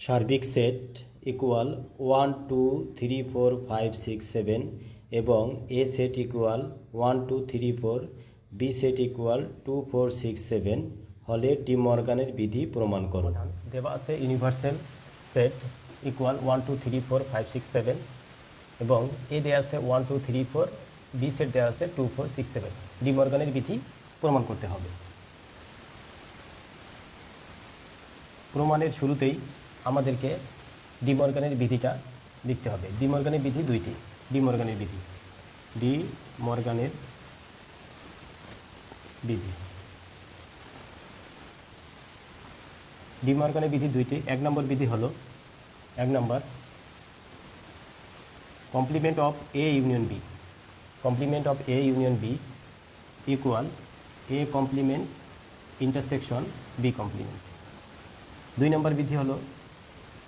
সার্বিক set equal one two three four five six seven এবং A set equal one two three four B set equal two four six seven হলে D মর্গানের বিধি প্রমাণ করুন দেওয়া আছে universal set equal one two three four five six seven এবং A দেওয়া আছে one two three four B set দেওয়া আছে two four six seven D মর্গানের বিধি প্রমাণ করতে হবে। প্রমাণের শুরুতেই আমাদেরকে ডিমর্গানের বিধিটা লিখতে হবে। ডিমর্গানের বিধি দুইটি। ডিমর্গানের বিধি। ডি মর্গানের বিধি। ডিমর্গানের বিধি দুইটি। এক নম্বর বিধি হলো, এক নম্বর complement of A union B complement of A union B equal A complement intersection B complement দুই নম্বর বিধি হলো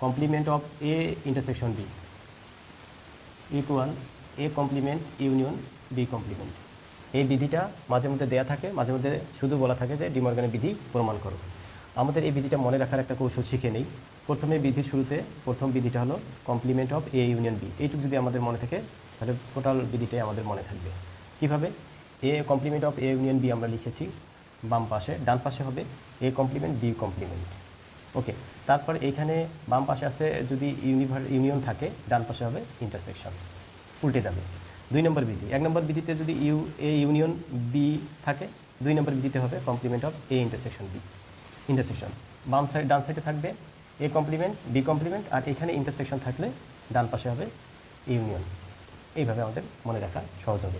complement of A intersection B equal A complement union B complement এই বিধিটা মাঝে মধ্যে দেয়া থাকে, মাঝে মধ্যে শুধু বলা থাকে যে ডিমর্গানের বিধি প্রমাণ করো। আমাদের এই বিধিটা মনে রাখার একটা কৌশল শিখে নেই। প্রথমে বিধির শুরুতে প্রথম বিধিটা হলো complement of A union B এইটুকু যদি আমাদের মনে থাকে, তাহলে টোটাল বিধিটাই আমাদের মনে থাকবে। কীভাবে? A complement of A union B আমরা লিখেছি, বাম পাশে, ডান পাশে হবে A complement B complement okay, তারপর এইখানে বাম পাশে আছে যদি ইউনিভার ইউনিয়ন থাকে, ডান পাশে হবে ইন্টারসেকশন উল্টে যাবে। দুই নম্বর বিধি। এক নম্বর বিধিতে যদি ইউ এ ইউনিয়ন বি থাকে, দুই নম্বর বিধিতে হবে complement of A intersection B intersection বাম সাইড ডান সাইডে থাকবে এ কমপ্লিমেন্ট বি কমপ্লিমেন্ট আর এখানে ইন্টারসেকশন থাকলে ডান পাশে হবে ইউনিয়ন এইভাবে আমাদের মনে রাখা সহজ হবে।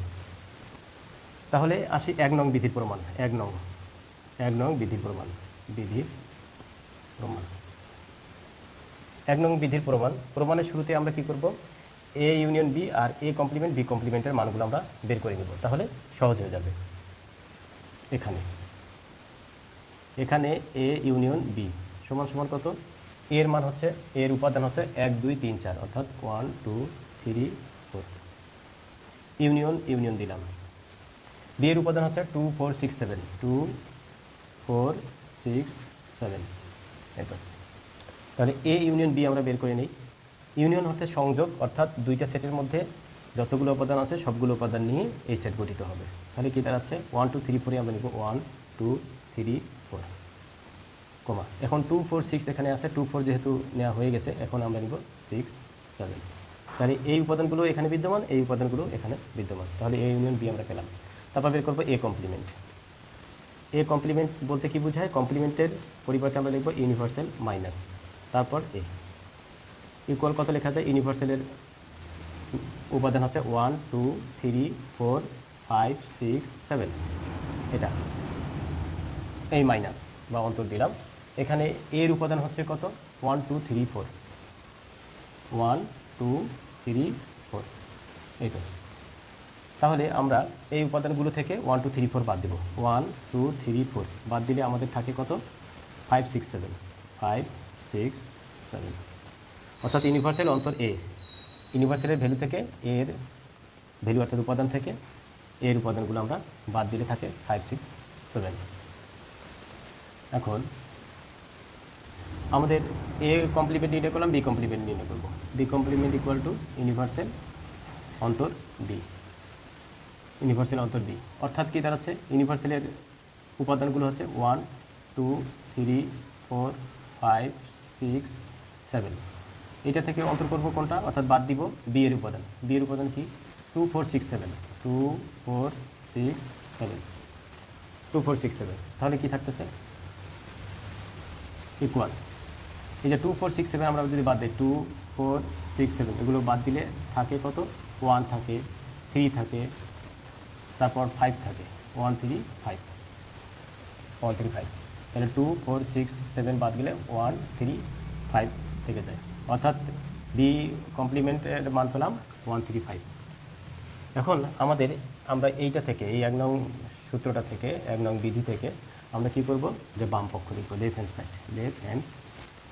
তাহলে আসি এক নং বিধির প্রমাণ। এক নং। এক নং বিধির প্রমাণ। বিধির প্রমাণ। এক নং বিধির প্রমাণ। প্রমাণের শুরুতে আমরা কি করব? এ ইউনিয়ন বি আর এ কমপ্লিমেন্ট বি কমপ্লিমেন্টের মানগুলো আমরা বের করে নেব। তাহলে সহজ হয়ে যাবে। এখানে। এখানে এ ইউনিয়ন বি সমান সমান কত? এর মান হচ্ছে এর উপাদান হচ্ছে এক, দুই, তিন, চার, অর্থাৎ one two three four union union দিলাম। বি এর উপাদান হচ্ছে two four six seven two four six seven তো তাহলে এ ইউনিয়ন বি আমরা বের করে নিই। ইউনিয়ন হচ্ছে সংযোগ, অর্থাৎ দুইটা সেটের মধ্যে যতগুলো উপাদান আছে, সবগুলো উপাদান নিয়ে এই সেট গঠিত হবে। তাহলে কী দাঁড়াচ্ছে ওয়ান টু থ্রি ফোরে আমরা নিব one two three four comma. এখন টু ফোর সিক্স এখানে আছে। টু ফোর যেহেতু নেওয়া হয়ে গেছে, এখন আমরা নিব সিক্স সেভেন তাহলে এই উপাদানগুলো এখানে বিদ্যমান, এই উপাদানগুলো এখানে বিদ্যমান। তাহলে এ ইউনিয়ন বি আমরা পেলাম। তারপর বের করব এ কমপ্লিমেন্ট এ কমপ্লিমেন্ট বলতে কি বোঝায়? কমপ্লিমেন্টের পরিবর্তে আমরা লিখব ইউনিভার্সাল মাইনাস তারপর এ ইকুয়াল কত লেখা যায়? ইউনিভার্সালের উপাদান হচ্ছে one two three four five six seven এটা। এই মাইনাস বা অন্তর দিলাম। এখানে এর উপাদান হচ্ছে কত? One two three four one two three four এই তাহলে আমরা এই উপাদানগুলো থেকে ওয়ান টু থ্রি ফোর বাদ দেবো। ওয়ান টু থ্রি ফোর বাদ দিলে আমাদের থাকে কত? Five six seven five six seven অর্থাৎ ইউনিভার্সাল অন্তর এ ইউনিভার্সালের ভ্যালু থেকে এর ভ্যালু অর্থাৎ উপাদান থেকে এর উপাদানগুলো আমরা বাদ দিলে থাকে ফাইভ সিক্স সেভেন এখন আমাদের এ কমপ্লিমেন্ট নির্ণয় করলাম বি কমপ্লিমেন্ট নির্ণয় করব। B complement equal to universal অন্তর বি ইউনিভার্সাল অন্তর বি অর্থাৎ কী দাঁড়াচ্ছে? ইউনিভার্সালের উপাদানগুলো হচ্ছে one two three four five six seven এটা থেকে অন্তর করব কোনটা? অর্থাৎ বাদ দিব বি এর উপাদান। বি এর উপাদান কি? Two four six seven two four six seven two four six seven তাহলে কী থাকতেছে? ইকুয়াল এই যে টু ফোর সিক্স সেভেন আমরা যদি বাদ দিই টু ফোর সিক্স সেভেন এগুলো বাদ দিলে থাকে কত? ওয়ান থাকে থ্রি থাকে তারপর ফাইভ থাকে। One three five one three five তাহলে টু ফোর সিক্স সেভেন বাদ গেলে ওয়ান থ্রি ফাইভ থেকে যায়। অর্থাৎ বি কমপ্লিমেন্টের মান পেলাম ওয়ান থ্রি ফাইভ এখন আমাদের আমরা এইটা থেকে, এই এক নং সূত্রটা থেকে, এক নং বিধি থেকে আমরা কি করব? যে বাম পক্ষ লিখব left hand side left hand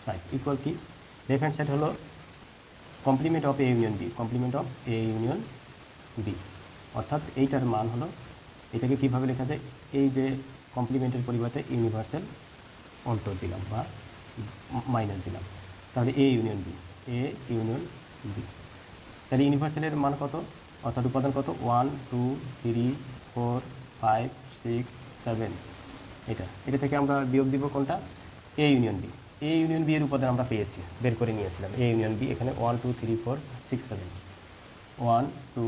side equal কি? লেফট হ্যান্ড সাইড হলো complement of A union B complement of A union B অর্থাৎ এইটার মান হলো, এটাকে কীভাবে লেখা যায়? এই যে কমপ্লিমেন্টের পরিবর্তে ইউনিভার্সাল অন্তর দিলাম বা মাইনাস দিলাম। তাহলে A union B A union B তাহলে ইউনিভার্সালের মান কত? অর্থাৎ উপাদান কত? One two three four five six seven এটা এটা থেকে আমরা বিয়োগ দিব কোনটা? A union B A union B এর উপাদান আমরা পেয়েছি, বের করে নিয়েছিলাম। এ ইউনিয়ন বি এখানে one two three four six seven one two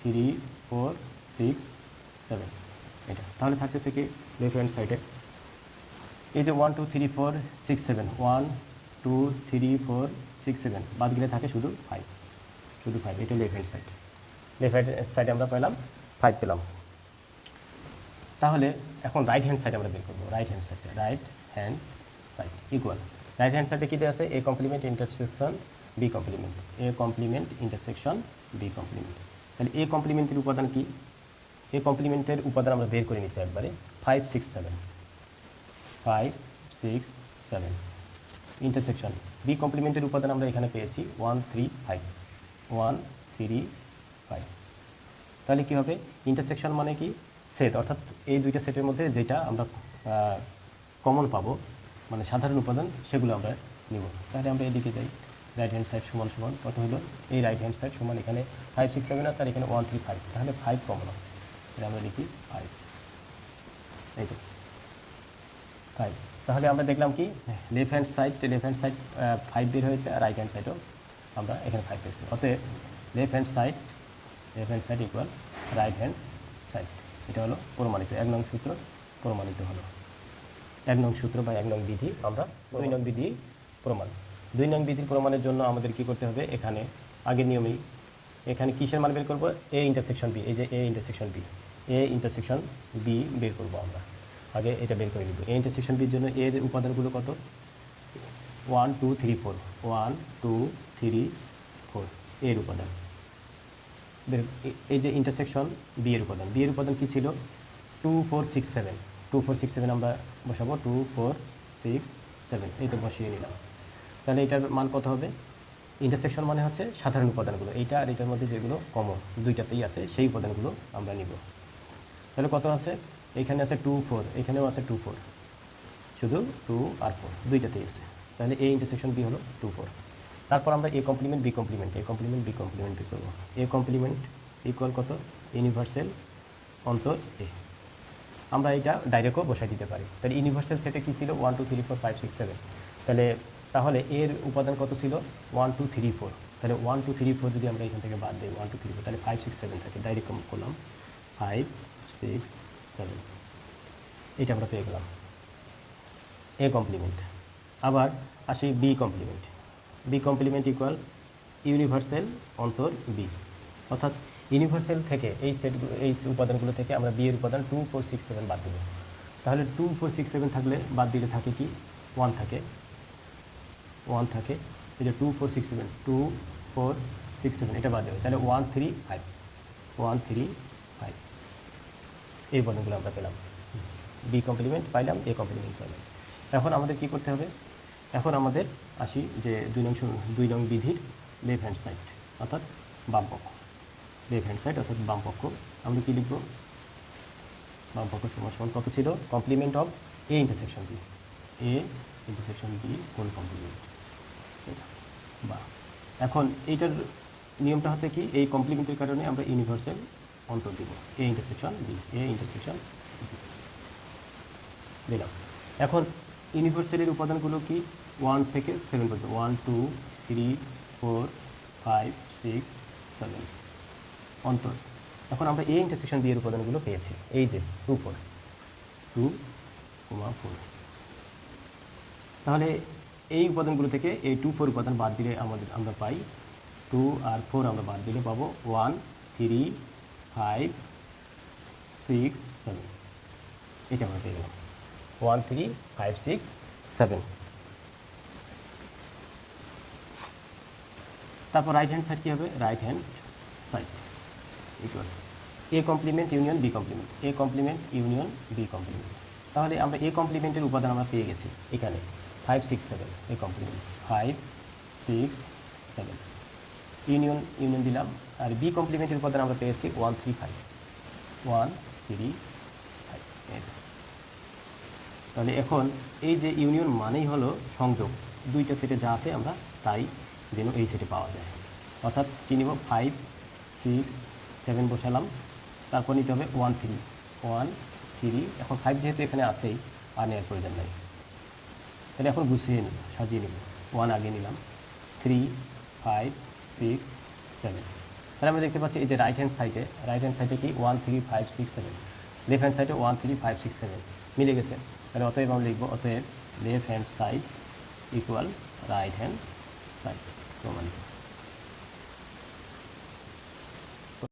three four, six, seven. এটা। তাহলে থাকতেছে কি? লেফট হ্যান্ড সাইডে। এই যে one two three four six seven one two three four six seven বাদ গেলে থাকে শুধু ফাইভ শুধু ফাইভ এটা left hand side. Left hand সাইডে আমরা পেলাম ফাইভ পেলাম। তাহলে এখন রাইট হ্যান্ড সাইড আমরা বের করব। রাইট হ্যান্ড সাইডে right hand side equal right hand সাইডে কী আছে? A complement intersection B complement A complement intersection B complement তাহলে এ কমপ্লিমেন্টের উপাদান কি? এ কমপ্লিমেন্টের উপাদান আমরা বের করে নিচ্ছি একবারে। Five six seven five six seven intersection B কমপ্লিমেন্টের উপাদান আমরা এখানে পেয়েছি one three five one three five তাহলে কী হবে? ইন্টারসেকশন মানে কি? সেট অর্থাৎ এই দুইটা সেটের মধ্যে যেটা আমরা কমন পাবো মানে সাধারণ উপাদান, সেগুলো আমরা নিব। তাহলে আমরা এদিকে যাই। রাইট হ্যান্ড সাইড সমান সমান কত হলো এই রাইট হ্যান্ড সাইড সমান এখানে ফাইভ সিক্স সেভেন আছে, আর এখানে ওয়ান থ্রি ফাইভ তাহলে ফাইভ কমন আছে। তাহলে আমরা লিখি ফাইভ এই তো। ফাইভ তাহলে আমরা দেখলাম কি? Left hand side left hand side five বের হয়েছে, আর রাইট হ্যান্ড সাইডও আমরা এখানে ফাইভ পেয়েছি। অতএব left hand side left hand side equal right hand side এটা হলো প্রমাণিত। এক নং সূত্র প্রমাণিত হলো। এক নং সূত্র বা এক নং বিধি আমরা দুই নং বিধি প্রমাণ। দুই নং বিধির প্রমাণের জন্য আমাদের কি করতে হবে? এখানে আগের নিয়মেই এখানে কিসের মান বের করব? এ ইন্টারসেকশন বি এই যে A intersection B A intersection B বের করব আমরা। আগে এটা বের করে নিব। এ ইন্টারসেকশন বির জন্য এর উপাদানগুলো কত? One two three four one two three four এর উপাদান। এই যে ইন্টারসেকশন বি এর উপাদান। বি এর উপাদান কী ছিল? Two four six seven two four six seven আমরা বসাবো। টু ফোর সিক্স সেভেন এই তো বসিয়ে নিলাম। তাহলে এটার মান কত হবে? ইন্টারসেকশন মানে হচ্ছে সাধারণ উপাদানগুলো। এইটা আর এটার মধ্যে যেগুলো কমন দুইটাতেই আছে, সেই উপাদানগুলো আমরা নিব। তাহলে কত আছে? এখানে আছে টু ফোর এখানেও আছে টু ফোর শুধু টু আর ফোর দুইটাতেই আছে। তাহলে এ ইন্টারসেকশন বি হলো টু ফোর তারপর আমরা A complement B complement A complement B complement B করব। এ কমপ্লিমেন্ট ইকুয়াল কত? ইউনিভার্সাল অন্তর এ আমরা এটা ডাইরেক্টও বসাই দিতে পারি। তাহলে ইউনিভার্সাল সেটে কী ছিল? One two three four five six seven তাহলে তাহলে এর উপাদান কত ছিল? ওয়ান টু থ্রি ফোর তাহলে ওয়ান টু থ্রি ফোর যদি আমরা এখান থেকে বাদ দিই ওয়ান টু থ্রি ফোর তাহলে ফাইভ সিক্স সেভেন থাকে। ডাইরেক্ট করলাম। ফাইভ সিক্স সেভেন এটা আমরা পেয়ে গেলাম। এ কমপ্লিমেন্ট আবার আসি B complement B complement equal universal অন্তর বি অর্থাৎ ইউনিভার্সাল থেকে এই সেটগুলো এই উপাদানগুলো থেকে আমরা বি এর উপাদান টু ফোর সিক্স সেভেন বাদ দেবো। তাহলে টু ফোর সিক্স সেভেন থাকলে বাদ দিলে থাকে কি? ওয়ান থাকে। ওয়ান থাকে, এই যে two four six seven two four six seven এটা বাদ দেবে। তাহলে one three five one three five এই উপাদানগুলো আমরা পেলাম। বি কমপ্লিমেন্ট পাইলাম এ কমপ্লিমেন্ট পাইলাম। এখন আমাদের কি করতে হবে? এখন আমাদের আসি যে দুই নং দুই নং বিধির লেফট হ্যান্ড সাইড অর্থাৎ বাম পক্ষ। লেফট হ্যান্ড সাইড অর্থাৎ বামপক্ষ আমরা কি লিখব? বাম পক্ষ সমান সমান কত ছিল? Complement of A intersection B A intersection B কোন কমপ্লিমেন্ট এটা। বা এখন এইটার নিয়মটা হচ্ছে কি, এই কারণে আমরা ইউনিভার্সাল অন্তর দিব। A intersection B A intersection দিলাম এখন ইউনিভার্সালের উপাদানগুলো কি? ওয়ান থেকে সেভেন পর্যন্ত। One two three four five six seven অন্তর। এখন আমরা এই ইন্টারসেকশন দিয়ে উপাদানগুলো পেয়েছি। এই যে two four two comma four তাহলে এই উপাদানগুলো থেকে এই টু ফোর উপাদান বাদ দিলে আমাদের আমরা পাই টু আর ফোর আমরা বাদ দিলে পাবো one three five six seven এটা আমরা পেয়ে গেলাম। One three five six seven তারপর রাইট হ্যান্ড সাইড কী হবে? Right hand side equal A complement union B complement A complement union B complement তাহলে আমরা এ কমপ্লিমেন্টের উপাদান আমরা পেয়ে গেছি এখানে। Five six seven A complement five six seven union union দিলাম। আর বি কমপ্লিমেন্টের উপাদান আমরা পেয়েছি one three five one three five তাহলে এখন এই যে ইউনিয়ন মানেই হলো সংযোগ। দুইটা সেটে যা আছে আমরা তাই যেন এই সেটে পাওয়া যায়। অর্থাৎ কী নিব? ফাইভ সিক্স সেভেন বসালাম। তারপর নিতে হবে ওয়ান থ্রি ওয়ান থ্রি এখন ফাইভ যেহেতু এখানে আছেই, আর নেওয়ার প্রয়োজন নাই। তাহলে এখন গুছিয়ে নিই সাজিয়ে নিব ওয়ান আগে নিলাম। থ্রি ফাইভ সিক্স সেভেন তাহলে আমরা দেখতে পাচ্ছি এই যে রাইট হ্যান্ড সাইডে রাইট হ্যান্ড সাইডে কি? One three five six seven left hand সাইডে one three five six seven মিলে গেছে। তাহলে অতএব আমরা লিখব, অতএব left hand side equal right hand side প্রমাণিত।